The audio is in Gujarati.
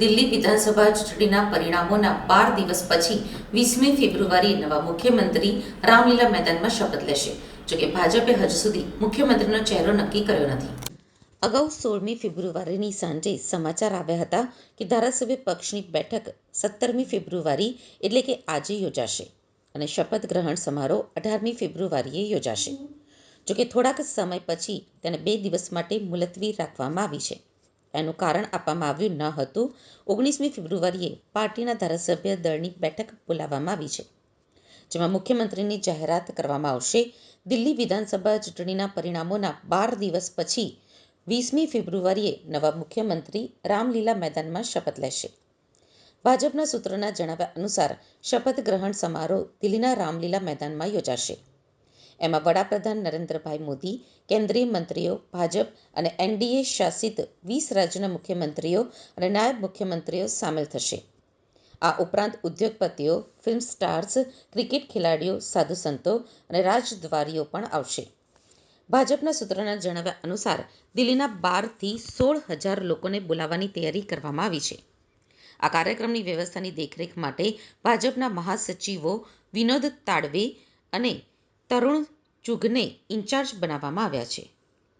દિલ્હી વિધાનસભા ચૂંટણીના પરિણામોના બાર દિવસ પછી વીસમી ફેબ્રુઆરીએ નવા મુખ્યમંત્રી રામલીલા મેદાનમાં શપથ લેશે. જોકે ભાજપે હજુ સુધી મુખ્યમંત્રીનો ચહેરો નક્કી કર્યો નથી. અગાઉ સોળમી ફેબ્રુઆરીની સાંજે સમાચાર આવ્યા હતા કે ધારાસભ્ય પક્ષની બેઠક સત્તરમી ફેબ્રુઆરી એટલે કે આજે યોજાશે અને શપથ ગ્રહણ સમારોહ અઢારમી ફેબ્રુઆરીએ યોજાશે. જોકે થોડાક સમય પછી તેને બે દિવસ માટે મુલતવી રાખવામાં આવી છે. એનું કારણ આપવામાં આવ્યું ન હતું. ઓગણીસમી ફેબ્રુઆરીએ પાર્ટીના ધારાસભ્ય દળની બેઠક બોલાવવામાં આવી છે, જેમાં મુખ્યમંત્રીની જાહેરાત કરવામાં આવશે. દિલ્હી વિધાનસભા ચૂંટણીના પરિણામોના બાર દિવસ પછી વીસમી ફેબ્રુઆરીએ નવા મુખ્યમંત્રી રામલીલા મેદાનમાં શપથ લેશે. ભાજપના સૂત્રોના જણાવ્યા અનુસાર શપથ ગ્રહણ સમારોહ દિલ્હીના રામલીલા મેદાનમાં યોજાશે. એમાં વડાપ્રધાન નરેન્દ્રભાઈ મોદી, કેન્દ્રીય મંત્રીઓ, ભાજપ અને એનડીએ શાસિત વીસ રાજ્યોના મુખ્યમંત્રીઓ અને નાયબ મુખ્યમંત્રીઓ સામેલ થશે. આ ઉપરાંત ઉદ્યોગપતિઓ ફિલ્મ સ્ટાર્સ ક્રિકેટ ખેલાડીઓ, સાધુ સંતો અને રાજદ્વારીઓ પણ આવશે. ભાજપના સૂત્રોના જણાવ્યા અનુસાર દિલ્હીના બારથી સોળ હજાર લોકોને બોલાવવાની તૈયારી કરવામાં આવી છે. આ કાર્યક્રમની વ્યવસ્થાની દેખરેખ માટે ભાજપના મહાસચિવો વિનોદ તાડવે અને તરુણ ચુઘને ઇન્ચાર્જ બનાવવામાં આવ્યા છે.